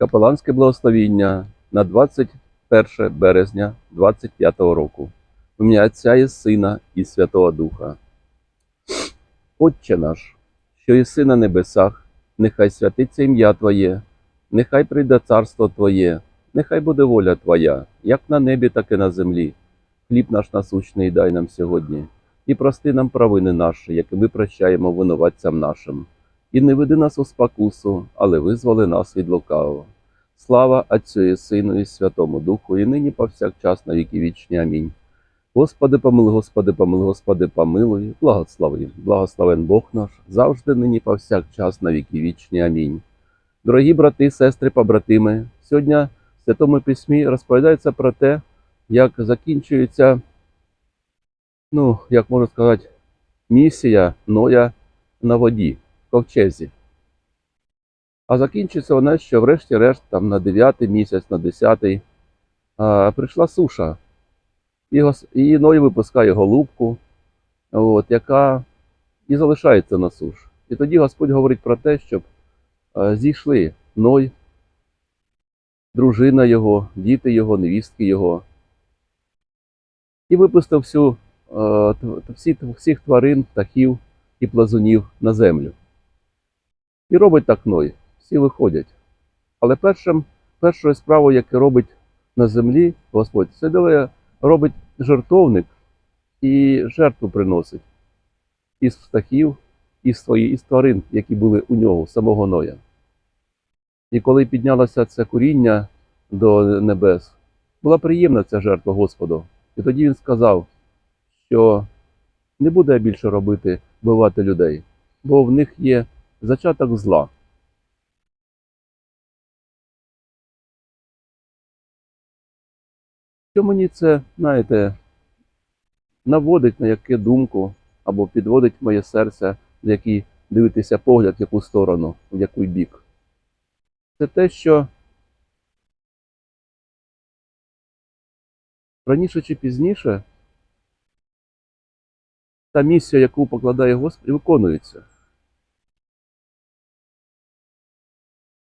Капеланське благословіння на 21 березня 25 року. В ім'я Отця і Сина і Святого Духа. Отче наш, що єси на небесах, нехай святиться ім'я Твоє, нехай прийде царство Твоє, нехай буде воля Твоя, як на небі, так і на землі. Хліб наш насущний дай нам сьогодні, і прости нам провини наші, які ми прощаємо винуватцям нашим. І не веди нас у спокусу, але визволи нас від лукавого. Слава Отцю і Сину і Святому Духу, і нині повсякчас на віки вічні. Амінь. Господи, помилуй, Господи, помилуй, Господи, помилуй, благослови, благословен Бог наш, завжди нині повсякчас на віки вічні. Амінь. Дорогі брати, сестри, побратими, сьогодні в Святому Письмі розповідається про те, як закінчується, ну, як можна сказати, місія Ноя на воді ковчезі. А закінчиться вона, що врешті-решт, там на 9 місяць, на 10 а, прийшла суша. І, і Ной випускає голубку, от, яка і залишається на суш. І тоді Господь говорить про те, щоб а, зійшли Ной, дружина його, діти його, невістки його. І випустив всю, тв- всі, всіх тварин, птахів і плазунів на землю. І робить так Ной. Всі виходять. Але першим, першою справою, яку робить на землі Господь, це робить жертовник і жертву приносить із птахів, із свої, із тварин, які були у нього, самого Ноя. І коли піднялося це коріння до небес, була приємна ця жертва Господу. І тоді він сказав, що не буде більше робити, вбивати людей, бо в них є зачаток зла. Що мені це, знаєте, наводить на яку думку або підводить моє серце, в який дивитися погляд, в яку сторону, в який бік. Це те, що раніше чи пізніше та місія, яку покладає Господь, виконується.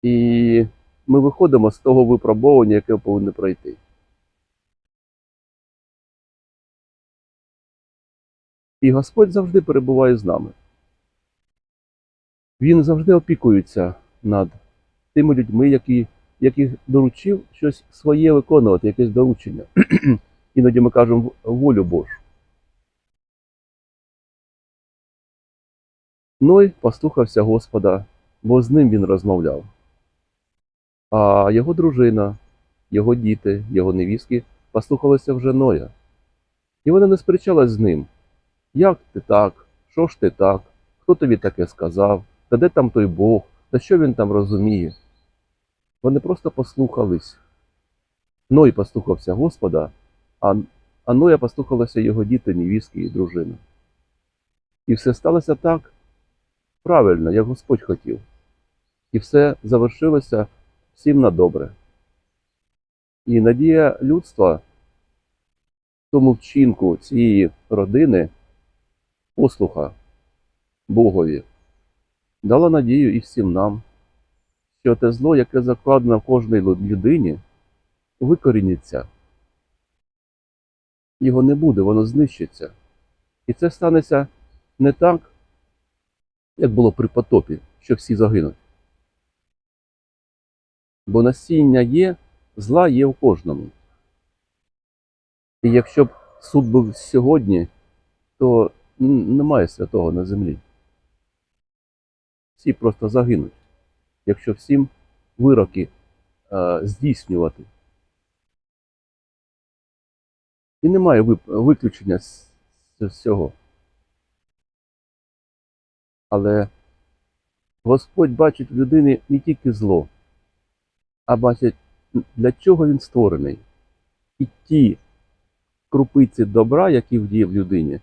І ми виходимо з того випробовування, яке повинні пройти. І Господь завжди перебуває з нами. Він завжди опікується над тими людьми, які, яких доручив щось своє виконувати, якесь доручення. Іноді ми кажемо волю Божу. Ной послухався Господа, бо з ним він розмовляв. А його дружина, його діти, його невістки послухалися вже Ноя. І вони не сперечались з ним. Як ти так? Що ж ти так? Хто тобі таке сказав? Та де там той Бог? Та що він там розуміє? Вони просто послухались. Ной послухався Господа, а, а Ноя послухалися його діти, невістки і дружина. І все сталося так правильно, як Господь хотів. І все завершилося всім на добре. І надія людства тому вчинку цієї родини послуха Богові дала надію і всім нам, що те зло, яке закладено в кожній людині, викоріниться. Його не буде, воно знищиться. І це станеться не так, як було при потопі, що всі загинуть. Бо насіння є, зла є в кожному. І якщо б суд був сьогодні, то немає святого на землі. Всі просто загинуть, якщо всім вироки е, здійснювати. І немає виключення з цього. Але Господь бачить в людині не тільки зло, а бачить, для чого він створений. І ті крупиці добра, які вдіє в людині,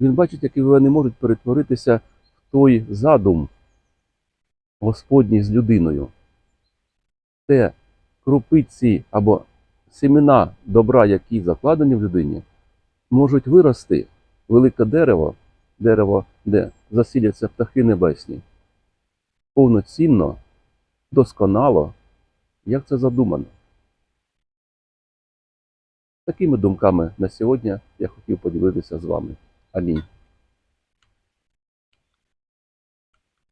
він бачить, які вони можуть перетворитися в той задум Господній з людиною. Те крупиці або семена добра, які закладені в людині, можуть вирости велике дерево, дерево, де засіляться птахи небесні, повноцінно, досконало Як це задумано? Такими думками на сьогодні я хотів поділитися з вами. Амінь.